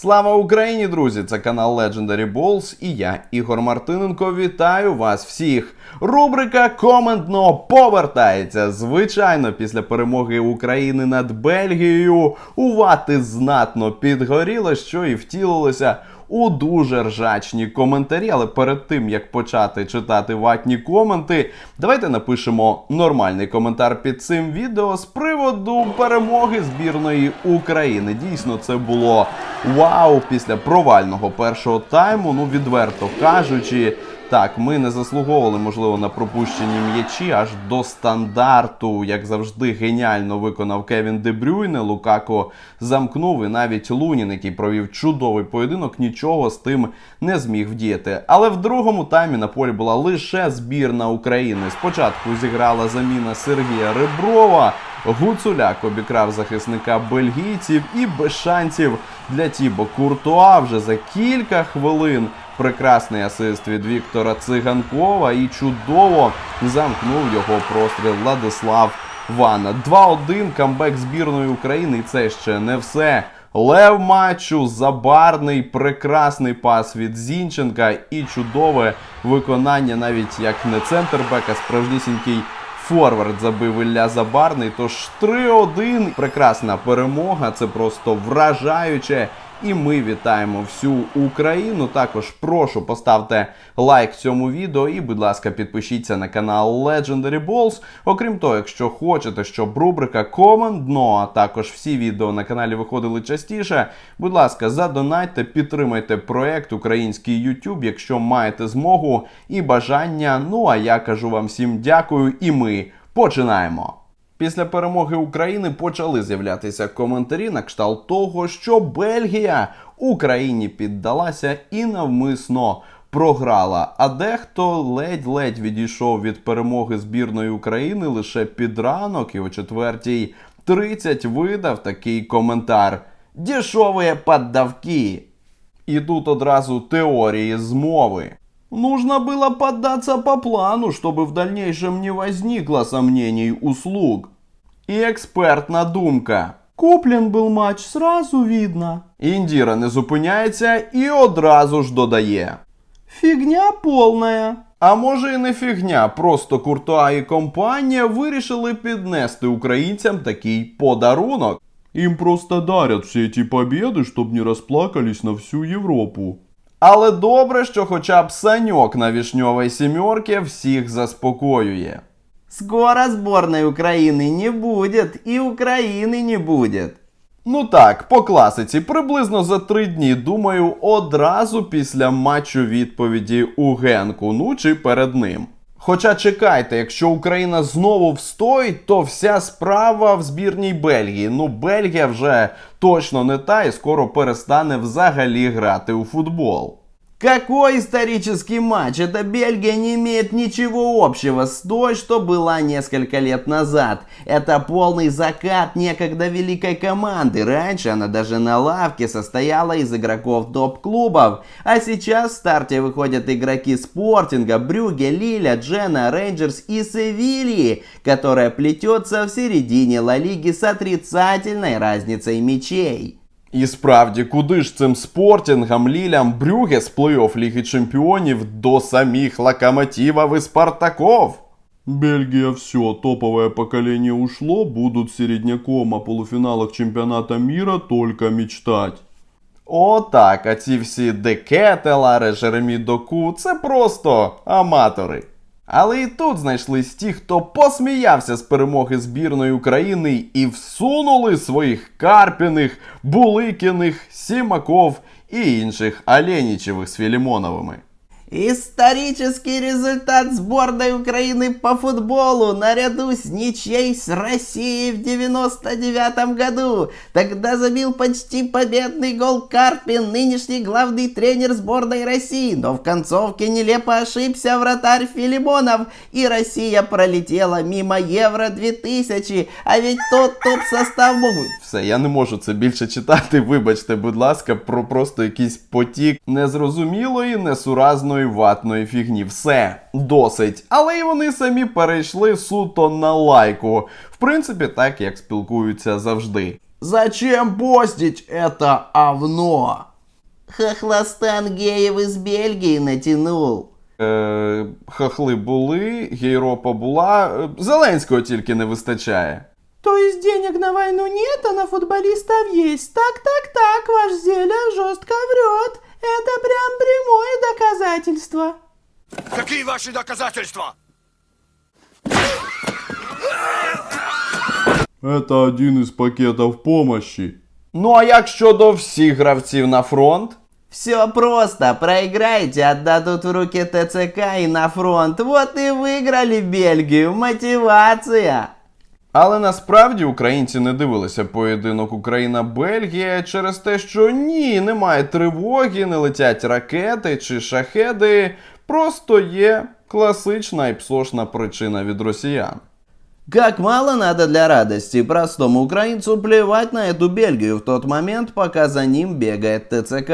Слава Україні, друзі! Це канал Legendary Balls і я, Ігор Мартиненко, вітаю вас всіх. Рубрика Коментно повертається. Звичайно, після перемоги України над Бельгією у вати знатно підгоріло, що і втілилося у дуже ржачні коментарі. Але перед тим як почати читати ватні коменти, давайте напишемо нормальний коментар під цим відео з приводу перемоги збірної України. Дійсно, це було вау після провального першого тайму. Ну відверто кажучи. Так, ми не заслуговували, можливо, на пропущені м'ячі аж до стандарту. Як завжди, геніально виконав Кевін Дебрюйне. Лукако замкнув і навіть Лунін, який провів чудовий поєдинок, нічого з тим не зміг вдіяти. Але в другому таймі на полі була лише збірна України. Спочатку зіграла заміна Сергія Реброва. Гуцуляк обікрав захисника бельгійців і без шансів для Тібо Куртуа вже за кілька хвилин. Прекрасний асист від Віктора Циганкова і чудово замкнув його простріл Владислав Ванна. 2-1 камбек збірної України. І це ще не все. Лев матчу, забарний, прекрасний пас від Зінченка і чудове виконання, навіть як не центр бека, справжнісінький Форвард забив Ілля Забарний. Тож 3-1. Прекрасна перемога. Це просто вражаюче. І ми вітаємо всю Україну. Також прошу поставте лайк цьому відео і, будь ласка, підпишіться на канал Legendary Balls. Окрім того, якщо хочете, щоб рубрика Комент дно, а також всі відео на каналі виходили частіше. Будь ласка, задонайте, підтримайте проект Український YouTube, якщо маєте змогу і бажання. Ну а я кажу вам всім дякую, і ми починаємо. Після перемоги України почали з'являтися коментарі на кшталт того, що Бельгія Україні піддалася і навмисно програла. А дехто ледь-ледь відійшов від перемоги збірної України лише під ранок і о четвертій 30 видав такий коментар: Дешові поддавки. І тут одразу теорії змови. Нужно было поддаться по плану, чтобы в дальнейшем не возникло сомнений услуг. І експертна думка. Куплен был матч, сразу видно. Індіра не зупиняється і одразу ж додає. Фігня повная. А може і не фігня, просто Куртуа і компанія вирішили піднести українцям такий подарунок. Им просто дарят все эти победы, чтобы не расплакались на всю Європу. Але добре, що хоча б саньок на вішньовій сімерці всіх заспокоює. Скоро зборної України не буде, і України не буде. Ну так, по класиці, приблизно за три дні, думаю, одразу після матчу відповіді у Генку, ну чи перед ним. Хоча чекайте, якщо Україна знову встоїть, то вся справа в збірній Бельгії. Ну, Бельгія вже точно не та і скоро перестане взагалі грати у футбол. Какой исторический матч? Эта Бельгия не имеет ничего общего с той, что была несколько лет назад. Это полный закат некогда великой команды. Раньше она даже на лавке состояла из игроков топ-клубов. А сейчас в старте выходят игроки Спортинга, Брюге, Лиля, Джена, Рейнджерс и Севильи, которая плетется в середине Ла Лиги с отрицательной разницей мячей. І справді, куди ж цим спортінгам, лілям, брюге з плей-офф Ліги Чемпіонів до самих локомотивов і Спартаков? Бельгия все, топовое поколение ушло, будут середняком о полуфиналах чемпионата мира только мечтать. О, так, а ці всі Декетелари, Жеремі Доку це просто аматори. Але і тут знайшлись ті, хто посміявся з перемоги збірної України і всунули своїх Карпіних, Буликіних, Сімаков і інших Аленічевих з Філімоновими. Исторический результат сборной Украины по футболу наряду с ничьей с Россией в 99 году. Тогда забил почти победный гол Карпин, нынешний главный тренер сборной России. Но в концовке нелепо ошибся вратарь Филимонов, и Россия пролетела мимо Евро-2000. А ведь тот топ состав мог... Все, я не можу це більше читати. Вибачте, будь ласка, про просто якийсь потік незрозумілої, несуразної ватної фігні. Все, досить. Але і вони самі перейшли суто на лайку. В принципі, так як спілкуються завжди. Зачем постить это овно? Хохлостан геев из Бельгии натянул. Е, хахли були, Європа була. е, Зеленського тільки не вистачає. То есть денег на войну нет, а на футболистов есть. Так, так, так, ваш Зеля жестко врет. Это прям прямое доказательство. Какие ваши доказательства? Это один із пакетів помощи. Ну а як щодо всіх гравців на фронт? Все просто. Проиграете, отдадут в руки ТЦК и на фронт. Вот и выиграли Бельгию. Мотивация. Але насправді українці не дивилися поєдинок Україна-Бельгія через те, що ні, немає тривоги, не летять ракети чи шахеди. Просто є класична і псошна причина від росіян. Как мало надо для радости простому украинцу плевать на эту Бельгию в тот момент, пока за ним бегает ТЦК.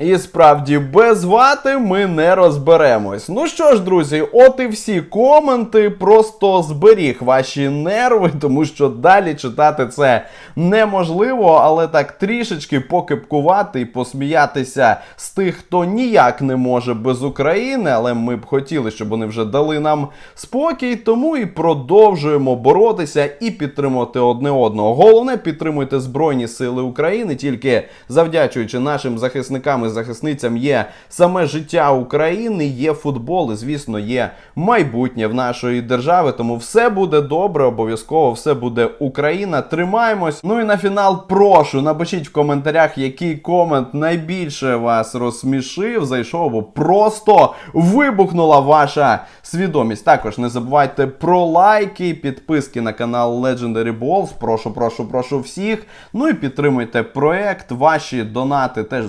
І справді без вати ми не розберемось. Ну що ж, друзі, от і всі коменти. Просто зберіг ваші нерви, тому що далі читати це неможливо, але так трішечки покипкувати і посміятися з тих, хто ніяк не може без України. Але ми б хотіли, щоб вони вже дали нам спокій. Тому і продовжуємо боротися і підтримувати одне одного. Головне, підтримуйте Збройні Сили України, тільки завдячуючи нашим захисникам і захисницям є саме життя України, є футбол, і звісно, є майбутнє в нашої держави. Тому все буде добре, обов'язково все буде Україна. Тримаємось. Ну і на фінал прошу напишіть в коментарях, який комент найбільше вас розсмішив, зайшов, або просто вибухнула ваша свідомість. Також не забувайте про лайки, підписки на канал Legendary Balls. Прошу, прошу, прошу всіх. Ну і підтримуйте проект. Ваші донати теж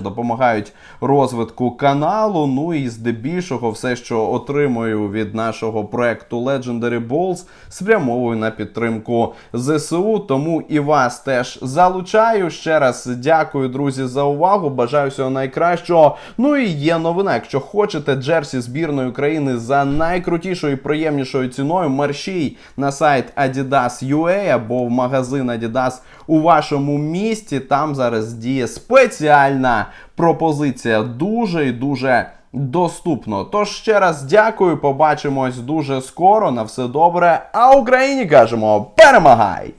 допомагають розвитку каналу. Ну і здебільшого, все, що отримую від нашого проекту Legendary Balls, спрямовую на підтримку ЗСУ. Тому і вас теж залучаю. Ще раз дякую, друзі, за увагу. Бажаю всього найкращого. Ну і є новина. Якщо хочете джерсі збірної України за найкрутішою і приємнішою ціною, мерщій на сайт Adidas.ua або в магазин Adidas у вашому місті. Там зараз діє спеціальна пропозиція. Дуже і дуже доступно. Тож ще раз дякую. Побачимось дуже скоро. На все добре. А Україні кажемо перемагай!